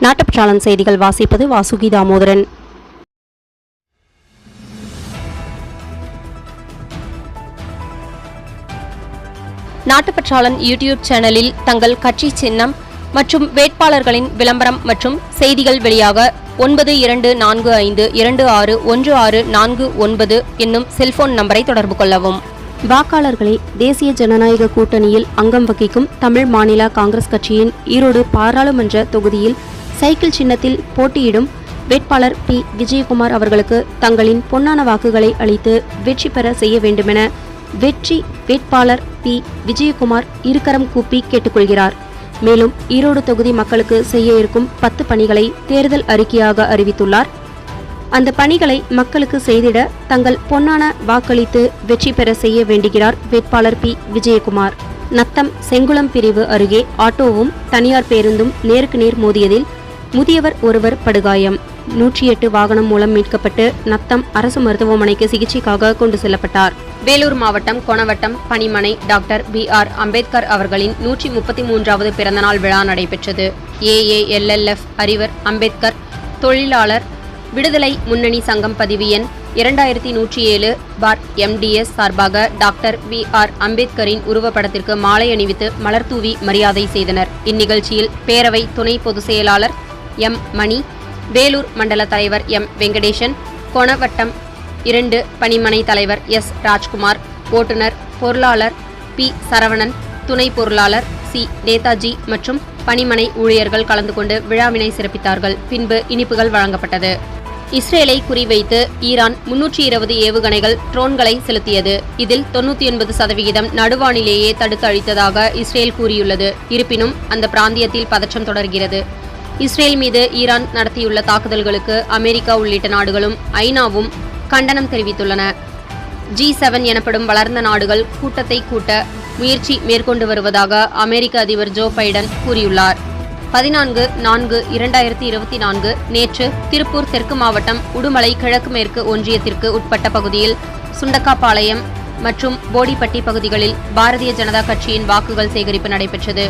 நாட்டுப்பற்றாளன் செய்திகள் வாசிப்பது வாசுகி தாமோதரன் நாட்டுப்பற்றாளன் யூடியூப் சேனலில் தங்கள் கட்சி சின்னம் மற்றும் வேட்பாளர்களின் விளம்பரம் மற்றும் செய்திகள் வெளியாக ஒன்பது இரண்டு நான்கு ஐந்து இரண்டு ஆறு ஒன்று ஆறு நான்கு ஒன்பது என்னும் செல்போன் நம்பரை தொடர்பு கொள்ளவும். வாக்காளர்களை தேசிய ஜனநாயக கூட்டணியில் அங்கம் வகிக்கும் தமிழ் மாநில காங்கிரஸ் கட்சியின் ஈரோடு பாராளுமன்ற தொகுதியில் சைக்கிள் சின்னத்தில் போட்டியிடும் வேட்பாளர் பி. விஜயகுமார் அவர்களுக்கு தங்களின் பொன்னான வாக்குகளை அளித்து வெற்றி பெற செய்ய வேண்டுமென வெற்றி வேட்பாளர் பி. விஜயகுமார் இருக்கரம் கூப்பி கேட்டுக்கொள்கிறார். மேலும் ஈரோடு தொகுதி மக்களுக்கு செய்ய இருக்கும் பத்து பணிகளை தேர்தல் அறிக்கையாக அறிவித்துள்ளார். அந்த பணிகளை மக்களுக்கு செய்திட தங்கள் பொன்னான வாக்களித்து வெற்றி பெற செய்ய வேண்டுகிறார் வேட்பாளர் பி. விஜயகுமார். நத்தம் செங்குளம் பிரிவு அருகே ஆட்டோவும் தனியார் பேருந்தும் நேருக்கு நேர் மோதியதில் முதியவர் ஒருவர் படுகாயம். நூற்றி எட்டு வாகனம் மூலம் மீட்கப்பட்டு நத்தம் அரசு மருத்துவமனைக்கு சிகிச்சைக்காக கொண்டு செல்லப்பட்டார். வேலூர் மாவட்டம் கொணவட்டம் பணிமனை டாக்டர் பி ஆர் அம்பேத்கர் அவர்களின் நூற்றி முப்பத்தி மூன்றாவது பிறந்தநாள் விழா நடைபெற்றது. ஏஏஎல்எல்எஃப் அறிவர் அம்பேத்கர் தொழிலாளர் விடுதலை முன்னணி சங்கம் பதிவு எண் இரண்டாயிரத்தி நூற்றி ஏழு பார் எம்டிஎஸ் சார்பாக டாக்டர் பி ஆர் அம்பேத்கரின் உருவப்படத்திற்கு மாலை அணிவித்து மலர்தூவி மரியாதை செய்தனர். இந்நிகழ்ச்சியில் பேரவை துணை பொதுச் செயலாளர் எம் மணி வேலூர் மண்டல தலைவர் எம். வெங்கடேசன் கொணவட்டம் இரண்டு பணிமனை தலைவர் எஸ். ராஜ்குமார் ஓட்டுநர் பொருளாளர் பி. சரவணன் துணை பொருளாளர் சி. நேதாஜி மற்றும் பணிமனை ஊழியர்கள் கலந்து கொண்டு விழாவினை சிறப்பித்தார்கள். பின்பு இனிப்புகள் வழங்கப்பட்டது. இஸ்ரேலை குறிவைத்து ஈரான் முன்னூற்றி இருபது ஏவுகணைகள் ட்ரோன்களை செலுத்தியது. இதில் தொண்ணூற்றி ஒன்பது சதவிகிதம் நடுவானிலேயே தடுத்து அழித்ததாக இஸ்ரேல் கூறியுள்ளது. இருப்பினும் அந்த பிராந்தியத்தில் பதற்றம் தொடர்கிறது. இஸ்ரேல் மீது ஈரான் நடத்தியுள்ள தாக்குதல்களுக்கு அமெரிக்கா உள்ளிட்ட நாடுகளும் ஐநாவும் கண்டனம் தெரிவித்துள்ளன. ஜி செவன் எனப்படும் வளர்ந்த நாடுகள் கூட்டத்தை கூட்ட முயற்சி மேற்கொண்டு வருவதாக அமெரிக்க அதிபர் ஜோ பைடன் கூறியுள்ளார். பதினான்கு நான்கு இரண்டாயிரத்தி இருபத்தி நான்கு நேற்று திருப்பூர் தெற்கு மாவட்டம் உடுமலை கிழக்கு மேற்கு ஒன்றியத்திற்கு உட்பட்ட பகுதியில் சுண்டக்காப்பாளையம் மற்றும் போடிப்பட்டி பகுதிகளில் பாரதிய ஜனதா கட்சியின் வாக்குகள் சேகரிப்பு நடைபெற்றது.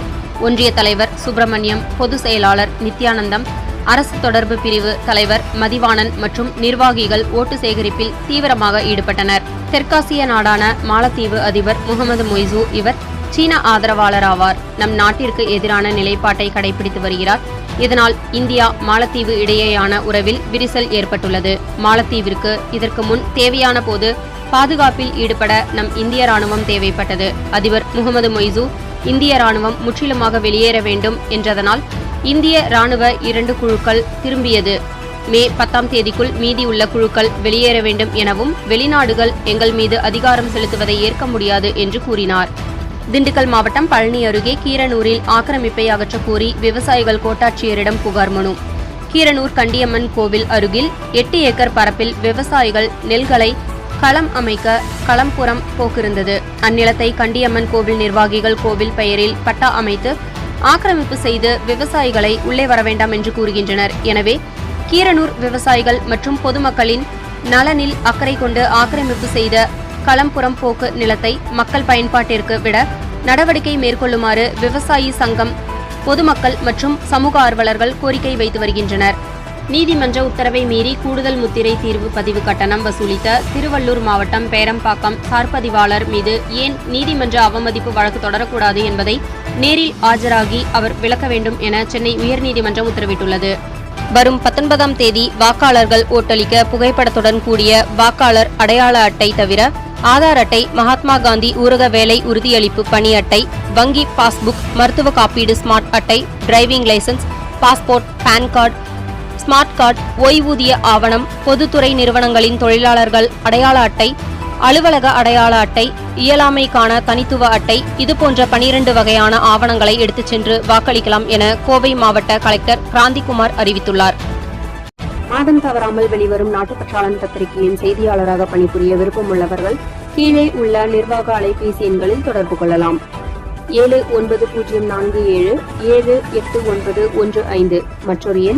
ஒன்றிய தலைவர் சுப்பிரமணியம் பொதுச் செயலாளர் நித்யானந்தம் அரசு தொடர்பு பிரிவு தலைவர் மதிவாணன் மற்றும் நிர்வாகிகள் ஓட்டு சேகரிப்பில் தீவிரமாக ஈடுபட்டனர். தெற்காசிய நாடான மாலத்தீவு அதிபர் முகமது மொய்சு இவர் சீன ஆதரவாளர் ஆவார். நம் நாட்டிற்கு எதிரான நிலைப்பாட்டை கடைபிடித்து வருகிறார். இதனால் இந்தியா மாலத்தீவு இடையேயான உறவில் விரிசல் ஏற்பட்டுள்ளது. மாலத்தீவிற்கு இதற்கு முன் தேவையான போது பாதுகாப்பில் ஈடுபட நம் இந்திய ராணுவம் தேவைப்பட்டது. அதிபர் முகமது மொய்சு இந்திய ராணுவம் முற்றிலுமாக வெளியேற வேண்டும் என்றதனால் இந்திய ராணுவ இரண்டு குழுக்கள் திரும்பியது. மே பத்தாம் தேதிக்குள் மீதியுள்ள குழுக்கள் வெளியேற வேண்டும் எனவும் வெளிநாடுகள் எங்கள் மீது அதிகாரம் செலுத்துவதை ஏற்க முடியாது என்று கூறினார். திண்டுக்கல் மாவட்டம் பழனி அருகே கீரனூரில் ஆக்கிரமிப்பை அகற்றக் கோரி விவசாயிகள் கோட்டாட்சியரிடம் புகார் மனு. கீரனூர் கண்டியம்மன் கோவில் அருகில் எட்டு ஏக்கர் பரப்பில் விவசாயிகள் நெல்களை களம் அமைக்க களம்புறம் போக்கிருந்தது. அந்நிலத்தை கண்டியம்மன் கோவில் நிர்வாகிகள் கோவில் பெயரில் பட்டா அமைத்து ஆக்கிரமிப்பு செய்து விவசாயிகளை உள்ளே வர வேண்டாம் என்று கூறுகின்றனர். எனவே கீரனூர் விவசாயிகள் மற்றும் பொதுமக்களின் நலனில் அக்கறை கொண்டு ஆக்கிரமிப்பு செய்த களம்புறம் போக்கு நிலத்தை மக்கள் பயன்பாட்டிற்கு விட நடவடிக்கை மேற்கொள்ளுமாறு விவசாயி சங்கம் பொதுமக்கள் மற்றும் சமூக ஆர்வலர்கள் கோரிக்கை வைத்து வருகின்றனர். நீதிமன்ற உத்தரவை மீறி கூடுதல் முத்திரை தீர்வு பதிவு கட்டணம் வசூலித்த திருவள்ளூர் மாவட்டம் பேரம்பாக்கம் சார்பதிவாளர் மீது ஏன் நீதிமன்ற அவமதிப்பு வழக்கு தொடரக்கூடாது என்பதை நேரில் ஆஜராகி அவர் விளக்க வேண்டும் என சென்னை உயர்நீதிமன்றம் உத்தரவிட்டுள்ளது. வரும் பத்தொன்பதாம் தேதி வாக்காளர்கள் ஓட்டளிக்க புகைப்படத்துடன் கூடிய வாக்காளர் அடையாள அட்டை தவிர ஆதார் அட்டை மகாத்மா காந்தி ஊரக வேலை உறுதியளிப்பு பணி அட்டை வங்கி பாஸ்புக் மருத்துவ காப்பீடு ஸ்மார்ட் அட்டை driving licence passport PAN card smart card ஓய்வூதிய ஆவணம் பொதுத்துறை நிறுவனங்களின் தொழிலாளர்கள் அடையாள அட்டை அலுவலக அடையாள அட்டை இயலாமைக்கான தனித்துவ அட்டை இதுபோன்ற பனிரெண்டு வகையான ஆவணங்களை எடுத்துச் சென்று வாக்களிக்கலாம் என கோவை மாவட்ட கலெக்டர் கிராந்திகுமார் அறிவித்துள்ளார். மாதம் தவறாமல் வெளிவரும் நாட்டுப்பற்றாளன் பத்திரிகையின் செய்தியாளராக பணிபுரிய விருப்பமுள்ளவர்கள் கீழே உள்ள நிர்வாக அலைபேசி எண்களில் தொடர்பு கொள்ளலாம். ஏழு ஒன்பது பூஜ்ஜியம் நான்கு ஏழு ஏழு எட்டு ஒன்பது ஒன்று ஐந்து. மற்றொரு எண்